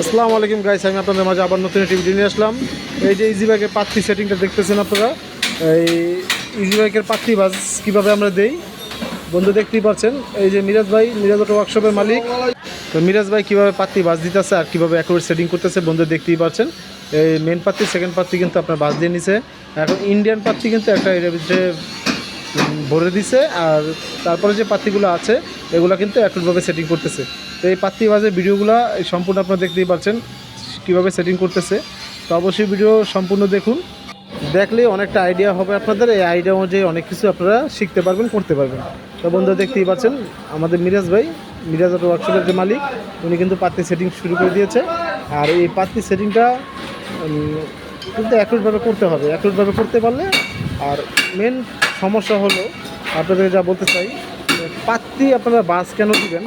আসসালামু আলাইকুম গাইস আমি আপনাদের মাঝে আবার নতুন একটি ভিডিও নিয়ে আসলাম। এই যে ইজি বাইকের পাত্রি সেটিংটা দেখতেছেন আপনারা? এই ইজি বাইকের পাত্রি বাজ কীভাবে আমরা দেই? বন্ধু, দেখতেই পাচ্ছেন, এই যে মিরাজ ভাই, মিরাজ অটো ওয়ার্কশপের মালিক। তো মিরাজ ভাই কীভাবে পাত্রি বাজ দিতেছে আর কীভাবে অ্যাকুরেট সেটিং করতেছে, বন্ধু, দেখতেই পাচ্ছেন। এই মেন পাত্রি সেকেন্ড পাত্রি কিন্তু আপনার বাস দিয়ে নিছে। এখন ইন্ডিয়ান পাত্রি কিন্তু একটা এর ভিতরে ভরে দিছে। আর তারপরে যে পাত্রিগুলো আছে, এগুলো কিন্তু একটুভাবে সেটিং করতেছে। তো এই পাত্রি বাজের ভিডিওগুলো সম্পূর্ণ আপনারা দেখতেই পাচ্ছেন কীভাবে সেটিং করতেছে। তো অবশ্যই ভিডিও সম্পূর্ণ দেখুন। দেখলে অনেকটা আইডিয়া হবে আপনাদের। এই আইডিয়া অনুযায়ী অনেক কিছু আপনারা শিখতে পারবেন, করতে পারবেন। তো বন্ধু দেখতেই পাচ্ছেন, আমাদের মিরাজ ভাই, মিরাজ অটো ওয়ার্কশপের যে মালিক, উনি কিন্তু পাত্রি সেটিং শুরু করে দিয়েছে। আর এই পাত্রি সেটিংটা কিন্তু একটুভাবে করতে হবে। একটুভাবে করতে পারলে, আর মেন সমস্যা হলো, আপনাদের যা বলতে চাই, যে পাত্তি আপনারা বাস কেন দিবেন?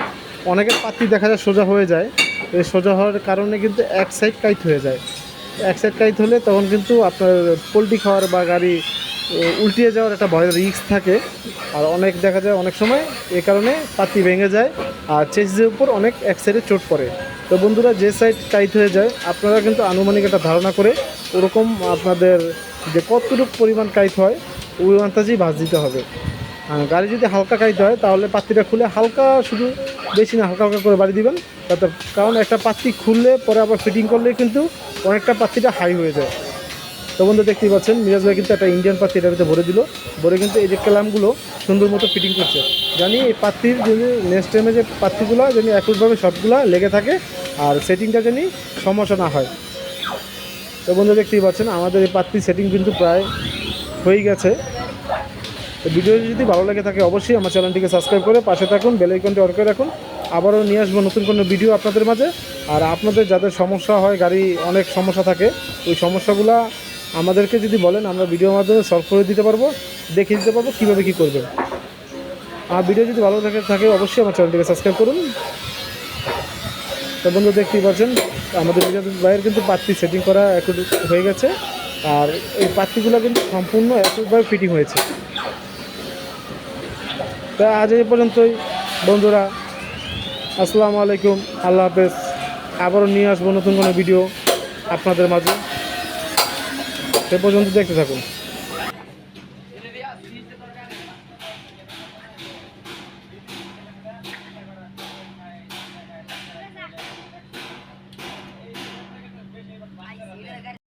অনেকের পাত্তি দেখা যায় সোজা হয়ে যায়। এই সোজা হওয়ার কারণে কিন্তু এক সাইড কাইট হয়ে যায়। এক সাইড কাইট হলে তখন কিন্তু আপনার পোলট্রি খাওয়ার বা গাড়ি উল্টিয়ে যাওয়ার একটা ভয়ের রিস্ক থাকে। আর অনেক দেখা যায় অনেক সময় এ কারণে পাত্তি ভেঙে যায় আর চেসিসের উপর অনেক এক সাইডে চোট পড়ে। তো বন্ধুরা, যে সাইড টাইট হয়ে যায়, আপনারা কিন্তু আনুমানিক একটা ধারণা করে ওরকম আপনাদের যে কতটুকু পরিমাণ কাইট হয়, ওই আন্দাজেই ভাঁজ দিতে হবে। গাড়ি যদি হালকা খাইতে হয় তাহলে পাত্তিটা খুলে হালকা শুধু বেশি না, হালকা হালকা করে বাড়ি দিবেন। তাতে কারণ একটা পাত্তি খুললে পরে আবার ফিটিং করলে কিন্তু অনেকটা পাত্তিটা হাই হয়ে যায়। তো বন্ধু, দেখতেই পাচ্ছেন, মিরাজ ভাই কিন্তু একটা ইন্ডিয়ান পাত্তি এটার ভিতরে ভরে দিল। ভরে কিন্তু এই যে ক্যালামগুলো সুন্দর মতো ফিটিং করছে। জানি এই পাত্তির যদি নেক্সট টাইমে যে পাত্তিগুলো যেন একইভাবে সবগুলো লেগে থাকে, আর সেটিংটা জানি সমস্যা না হয়। তো বন্ধু, দেখতেই পাচ্ছেন, আমাদের এই পাত্তি সেটিং কিন্তু প্রায় হয়ে গেছে। তো ভিডিও যদি ভালো লাগে থাকে, অবশ্যই আমার চ্যানেলটিকে সাবস্ক্রাইব করে পাশে থাকুন, বেল আইকনটি অন করে রাখুন। আবারও নিয়ে আসব নতুন কোনো ভিডিও আপনাদের মাঝে। আর আপনাদের যাদের সমস্যা হয়, গাড়ি অনেক সমস্যা থাকে, ওই সমস্যাগুলো আমাদেরকে যদি বলেন, আমরা ভিডিওর মাধ্যমে সলভ করে দিতে পারব, দেখিয়ে দিতে পারব কীভাবে কী করবেন। আর ভিডিও যদি ভালো থাকে থাকে, অবশ্যই আমার চ্যানেলটিকে সাবস্ক্রাইব করুন। তো বন্ধু, দেখতেই পাচ্ছেন, আমাদের ভাইয়ের কিন্তু পাত্রি সেটিং করা একটু হয়ে গেছে। আর এই পাত্রিগুলো কিন্তু সম্পূর্ণ এককভাবে ফিটিং হয়েছে। তা আজ এই পর্যন্তই। বন্ধুরা, আসসালামু আলাইকুম। আল্লাহ হাফেজ। আবারও নিয়ে আসব নতুন কোনো ভিডিও আপনাদের মাঝে। সে পর্যন্ত দেখতে থাকুন।